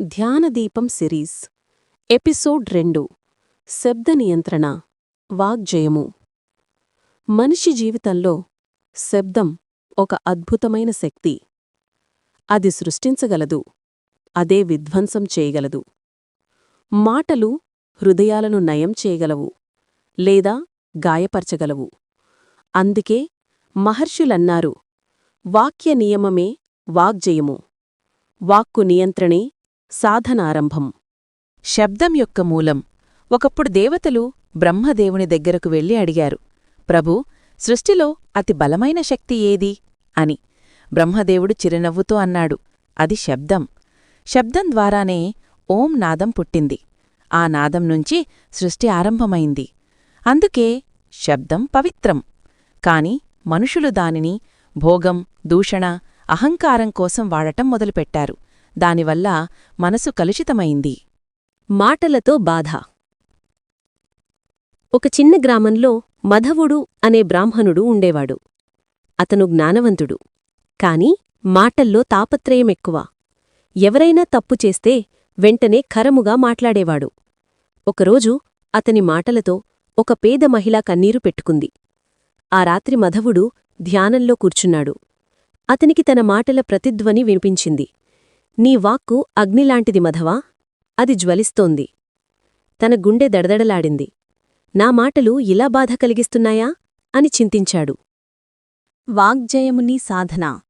ధ్యానదీపం series. Episode రెండు. శబ్ద నియంత్రణ. వాగ్జయము. మనిషి జీవితంలో శబ్దం ఒక అద్భుతమైన శక్తి. అది సృష్టించగలదు. అదే విధ్వంసం చేయగలదు. మాటలు హృదయాలను నయం చేయగలవు. లేదా గాయపరచగలవు. అందుకే మహర్షులన్నారు వాక్య నియమమే వాగ్జయము. వాక్కు నియంత్రణే సాధనారంభం. శబ్దం యొక్క మూలం. ఒకప్పుడు దేవతలు బ్రహ్మదేవుని దగ్గరకు వెళ్ళి అడిగారు ప్రభూ సృష్టిలో అతి బలమైన శక్తి ఏది? అని. బ్రహ్మదేవుడు చిరునవ్వుతో అన్నాడు అది శబ్దం. శబ్దం ద్వారానే ఓం నాదం పుట్టింది. ఆ నాదం నుంచి సృష్టి ఆరంభమైంది. అందుకే శబ్దం పవిత్రం. కాని మనుషులు దానిని భోగం దూషణ అహంకారం కోసం వాడటం మొదలుపెట్టారు. దానివల్ల మనసు కలుషితమైంది. మాటలతో బాధ. ఒక చిన్న గ్రామంలో మధవుడు అనే బ్రాహ్మణుడు ఉండేవాడు. అతను జ్ఞానవంతుడు. కాని మాటల్లో తాపత్రయమెక్కువ ఎవరైనా తప్పు చేస్తే వెంటనే ఖరముగా మాట్లాడేవాడు. ఒకరోజు అతని మాటలతో ఒక పేద మహిళ కన్నీరు పెట్టుకుంది. ఆ రాత్రి మధవుడు ధ్యానంలో కూర్చున్నాడు. అతనికి తన మాటల ప్రతిధ్వని వినిపించింది. నీ వాక్కు అగ్నిలాంటిది మధవా? అది జ్వలిస్తోంది. తన గుండె దడదడలాడింది. నా మాటలు ఇలా బాధ కలిగిస్తున్నాయా? అని చింతించాడు. వాగ్జయముని సాధన.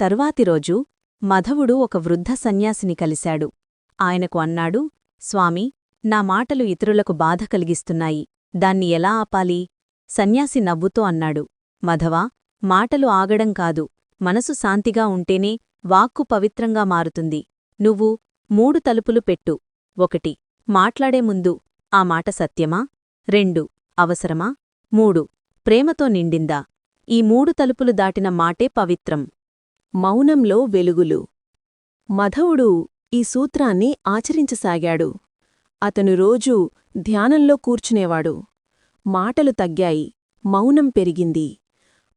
తరువాతి రోజు మధవుడు ఒక వృద్ధ సన్యాసిని కలిశాడు. ఆయనకు అన్నాడు స్వామి నా మాటలు ఇతరులకు బాధ కలిగిస్తున్నాయి. దాన్ని ఎలా ఆపాలి? సన్యాసి నవ్వుతో అన్నాడు. మధవా మాటలు ఆగడం కాదు. మనసు శాంతిగా ఉంటేనే వాక్కు పవిత్రంగా మారుతుంది. నువ్వు మూడు తలుపులు పెట్టు. ఒకటి మాట్లాడే ముందు ఆ మాట సత్యమా? రెండు అవసరమా? మూడు ప్రేమతో నిండిందా? ఈ మూడు తలుపులు దాటిన మాటే పవిత్రం. మౌనంలో వెలుగులు. మధవుడు ఈ సూత్రాన్ని ఆచరించసాగాడు. అతను రోజూ ధ్యానంలో కూర్చునేవాడు. మాటలు తగ్గాయి. మౌనం పెరిగింది.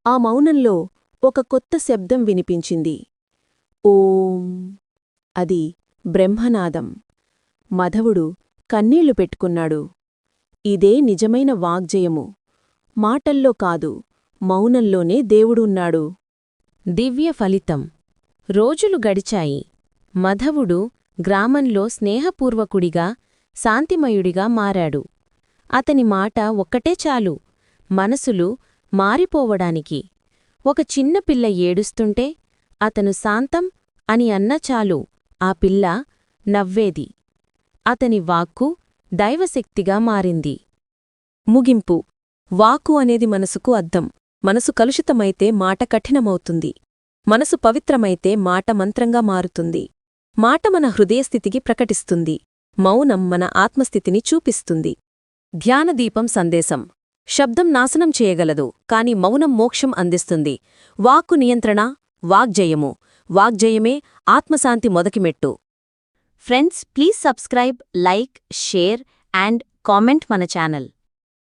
ఆ మౌనంలో ఒక కొత్త శబ్దం వినిపించింది. ఓం. అది బ్రహ్మనాదం. మధవుడు కన్నీళ్ళు పెట్టుకున్నాడు. ఇదే నిజమైన వాగ్జయము. మాటల్లో కాదు మౌనంలోనే దేవుడున్నాడు. దివ్య ఫలితం. రోజులు గడిచాయి. మధవుడు గ్రామంలో స్నేహపూర్వకుడిగా శాంతిమయుడిగా మారాడు. అతని మాట ఒక్కటే చాలు. మనసులు మారిపోవడానికి. ఒక చిన్న పిల్ల ఏడుస్తుంటే అతను శాంతం అని అన్న చాలు. ఆ పిల్ల నవ్వేది. అతని వాక్కు దైవశక్తిగా మారింది. ముగింపు. వాక్కు అనేది మనసుకు అద్దం. మనసు కలుషితమైతే మాట కఠినమవుతుంది. మనసు పవిత్రమైతే మాట మంత్రంగా మారుతుంది. మాట మన హృదయస్థితికి ప్రకటిస్తుంది. మౌనం మన ఆత్మస్థితిని చూపిస్తుంది. ధ్యానదీపం సందేశం. శబ్దం నాశనం చేయగలదు కాని మౌనం మోక్షం అందిస్తుంది. వాక్కు నియంత్రణ వాగ్జయము. వాగ్జయమే ఆత్మశాంతి మొదకిమెట్టు friends please subscribe like share and comment మన ఛానల్.